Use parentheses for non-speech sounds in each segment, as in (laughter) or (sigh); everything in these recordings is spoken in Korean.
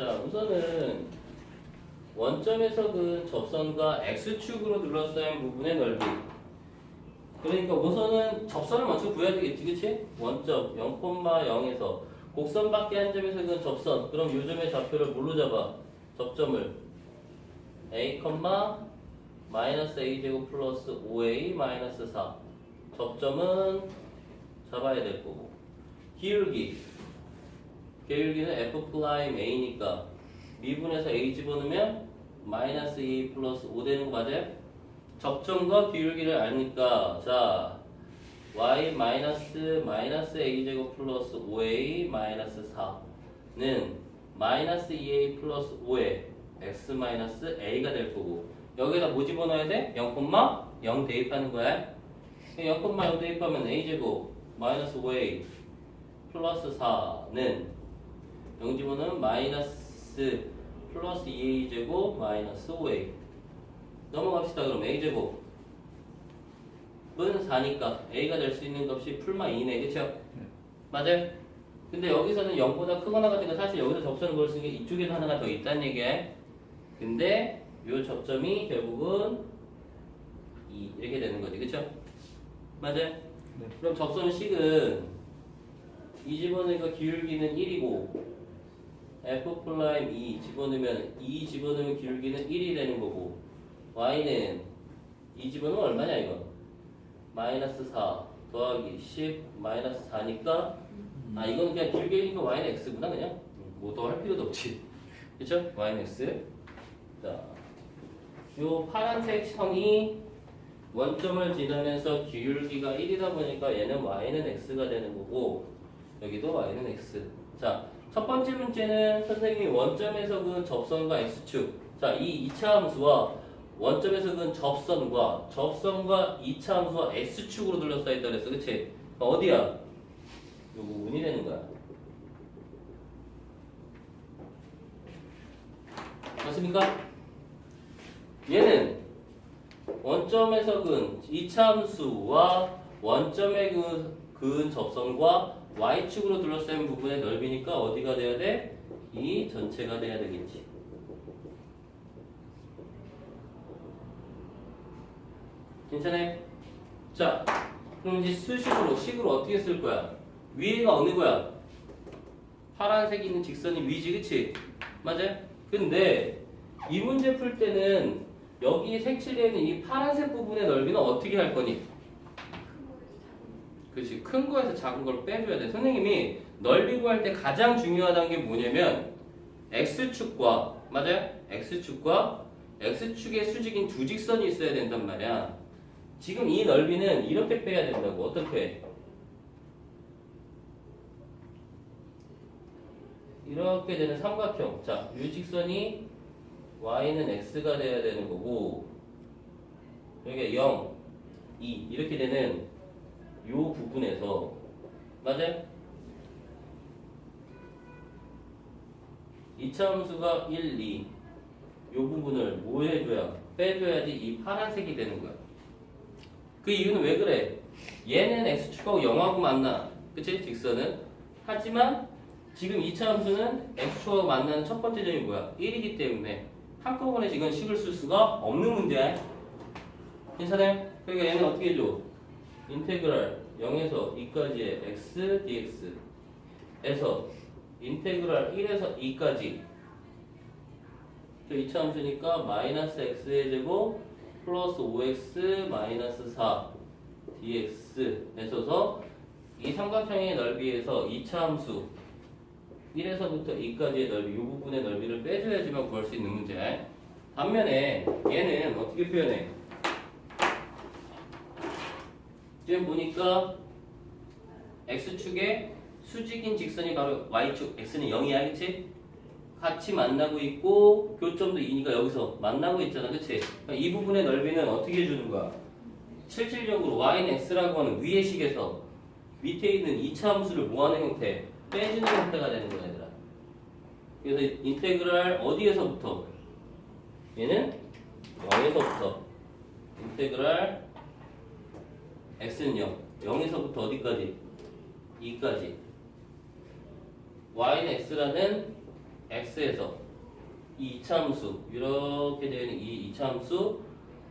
자, 우선은 원점에서 그 접선과 x축으로 둘러싸인 부분의 넓이. 그러니까 우선은 접선을 먼저 구해야 되겠지, 그치? 원점 0,0에서 곡선 밖에 한 점에서 그 접선. 그럼 요 점의 좌표를 뭘로 잡아? 접점을 a, 마이너스 a 제곱 플러스 5a 마이너스 4. 접점은 잡아야 될 거고. 기울기. 기울기는 f 프라임 a니까 미분에서 a 집어넣으면 마이너스 2 플러스 5 되는 거 맞아요? 접점과 기울기를 아니까 자 y 마이너스 마이너스 a 제곱 플러스 5a 마이너스 4는 마이너스 2a 플러스 5에 x 마이너스 a가 될 거고 여기다 뭐 집어넣어야 돼? 0,0 대입하는 거야 0,0 대입하면 a 제곱 마이너스 5a 플러스 4는 0 집어넣으면 마이너스 플러스 2a 제곱 마이너스 5a 넘어갑시다 그럼 a 제곱 은 4니까 a가 될 수 있는 값이 풀마 2네 그쵸? 맞아요? 근데 여기서는 0보다 크거나 같은 거 사실 여기서 접선을 걸수 있는 게 이쪽에도 하나가 더 있다는 얘기야 근데 요 접점이 결국은 2 이렇게 되는 거지 그쵸? 맞아요? 그럼 접선 식은 이 집어넣으니까 기울기는 1이고 f 플라임 2 집어넣으면 2 집어넣으면 기울기는 1이 되는 거고 y는 2 집어넣으면 얼마냐 이거? 마이너스 4 더하기 10 마이너스 4니까 아 이거는 그냥 기울기니까 y는 x구나 그냥? 뭐 더 할 필요도 없지. (laughs) 그쵸? y는 x. 자요 파란색 선이 원점을 지나면서 기울기가 1이다 보니까 얘는 y는 x가 되는 거고 여기도 y는 x. 자 첫 번째 문제는 선생님이 원점에서 그은 접선과 x축. 자, 이 2차 함수와 원점에서 그은 접선과 접선과 2차 함수와 x축으로 둘러싸여 있다 그랬어. 그치? 어디야? 요 부분이 되는 거야. 맞습니까? 얘는 원점에서 그은 2차 함수와 원점의 그 그은 접선과 y축으로 둘러싸인 부분의 넓이니까 어디가 돼야 돼? 이 전체가 돼야 되겠지. 괜찮아요? 자, 그럼 이제 수식으로 식으로 어떻게 쓸 거야? 위에가 어느 거야? 파란색 있는 직선이 위지, 그치? 맞아요? 근데 이 문제 풀 때는 여기 색칠되어 있는 이 파란색 부분의 넓이는 어떻게 할 거니? 그렇지 큰 거에서 작은 걸 빼줘야 돼. 선생님이 넓이 구할 때 가장 중요하다는 게 뭐냐면 x축과 맞아요? x축과 x축의 수직인 두 직선이 있어야 된단 말이야. 지금 이 넓이는 이렇게 빼야 된다고. 어떻게? 이렇게 되는 삼각형. 자, 이 직선이 y는 x가 돼야 되는 거고 여기가 0, 2 이렇게 되는 요 부분에서 맞아요? 이차 함수가 1, 2. 요 부분을 뭐 해줘야? 빼줘야지 이 파란색이 되는 거야. 그 이유는 왜 그래? 얘는 x축하고 0하고 만나. 그치? 직선은. 하지만 지금 2차 함수는 x축하고 만나는 첫 번째 점이 뭐야? 1이기 때문에 한꺼번에 지금 식을 쓸 수가 없는 문제야. 괜찮아요? 그러니까 얘는 어떻게 해줘? 인테그랄 0에서 2까지의 x dx 에서 인테그랄 1에서 2까지 저 2차 함수니까 마이너스 x의 제곱 플러스 5x 마이너스 4 dx 에서서 이 삼각형의 넓이에서 2차 함수 1에서부터 2까지의 넓이 이 부분의 넓이를 빼줘야지만 구할 수 있는 문제 반면에 얘는 어떻게 표현해? 지금 보니까 x축에 수직인 직선이 바로 y축 x는 0이야 그치? 같이 만나고 있고 교점도 2니까 여기서 만나고 있잖아 그치? 그러니까 이 부분의 넓이는 어떻게 해주는 거야? 실질적으로 y는 x라고 하는 위의 식에서 밑에 있는 2차 함수를 모아낸 형태 빼주는 형태가 되는 거야 얘들아 그래서 인테그랄 어디에서부터? 얘는 0에서부터 인테그랄 x는 0 0에서부터 어디까지? 2까지 y는 x라는 x에서 이 이차함수 이렇게 되어 있는 이 이차함수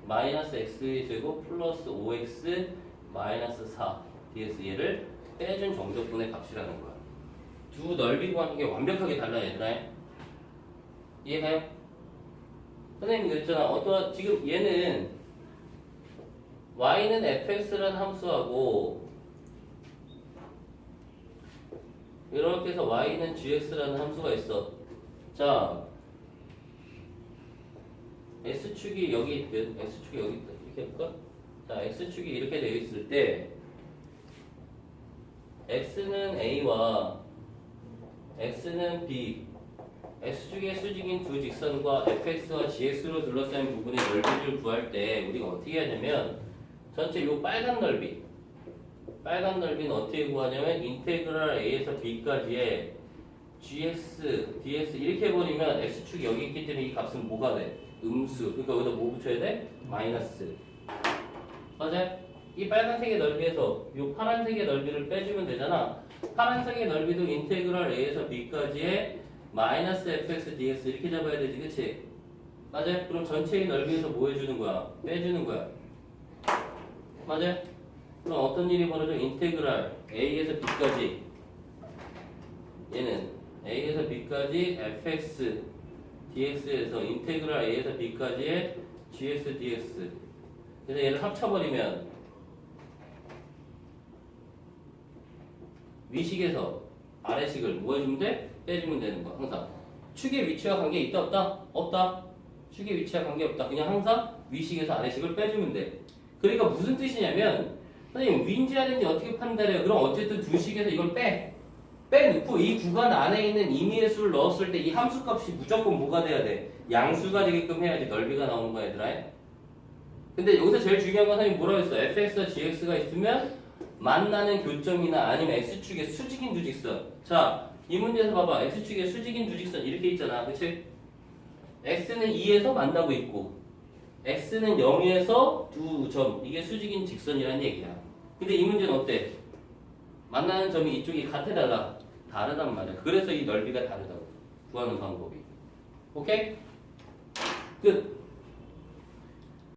마이너스 x의 제곱 플러스 5x 마이너스 4 ds 얘를 빼준 정적분의 값이라는 거야. 두 넓이 구하는 게 완벽하게 달라 얘들아. 이해가요? 선생님이 그랬잖아. 어떤 지금 얘는 y는 fx라는 함수하고 이렇게 해서 y는 gx라는 함수가 있어. 자, x축이 여기 있든 x축이 여기 있다. 이렇게 할까? 자, x축이 이렇게 되어 있을 때 x는 a와 x는 b x축의 수직인 두 직선과 fx와 gx로 둘러싸인 부분의 넓이를 구할 때 우리가 어떻게 하냐면 전체 요 빨간 넓이 빨간 넓이는 어떻게 구하냐면 인테그랄 a에서 b까지의 gx, ds 이렇게 해버리면 x축이 여기 있기 때문에 이 값은 뭐가 돼? 음수 그러니까 여기다 뭐 붙여야 돼? 마이너스 맞아요? 이 빨간색의 넓이에서 이 파란색의 넓이를 빼주면 되잖아 파란색의 넓이도 인테그랄 a에서 b까지의 마이너스 fx dx 이렇게 잡아야 되지 그치? 맞아요? 그럼 전체의 넓이에서 뭐 해주는 거야? 빼주는 거야 맞아요? 그럼 어떤 일이 벌어져? 인테그랄 a에서 b까지 얘는 a에서 b까지 fx dx에서 인테그랄 a에서 b까지의 gs dx 그래서 얘를 합쳐버리면 위식에서 아래식을 뭐 해주면 돼? 빼주면 되는 거야 항상 축의 위치와 관계 있다 없다? 없다 축의 위치와 관계 없다 그냥 항상 위식에서 아래식을 빼주면 돼 그러니까 무슨 뜻이냐면 선생님 아닌지 어떻게 판단해요? 그럼 어쨌든 두 식에서 이걸 빼 빼놓고 이 구간 안에 있는 임의의 수를 넣었을 때 이 함수 값이 무조건 뭐가 돼야 돼? 양수가 되게끔 해야지 넓이가 나오는 거야 얘들아 근데 여기서 제일 중요한 건 선생님 뭐라고 했어? fx와 gx가 있으면 만나는 교점이나 아니면 x축의 수직인 두 직선 자, 이 문제에서 봐봐 x축의 수직인 두 직선 이렇게 있잖아 그치? x는 2에서 만나고 있고 x는 0에서 두 점. 이게 수직인 직선이란 얘기야. 근데 이 문제는 어때? 만나는 점이 이쪽이 같아 달라. 다르단 말이야. 그래서 이 넓이가 다르다고. 구하는 방법이. 오케이? 끝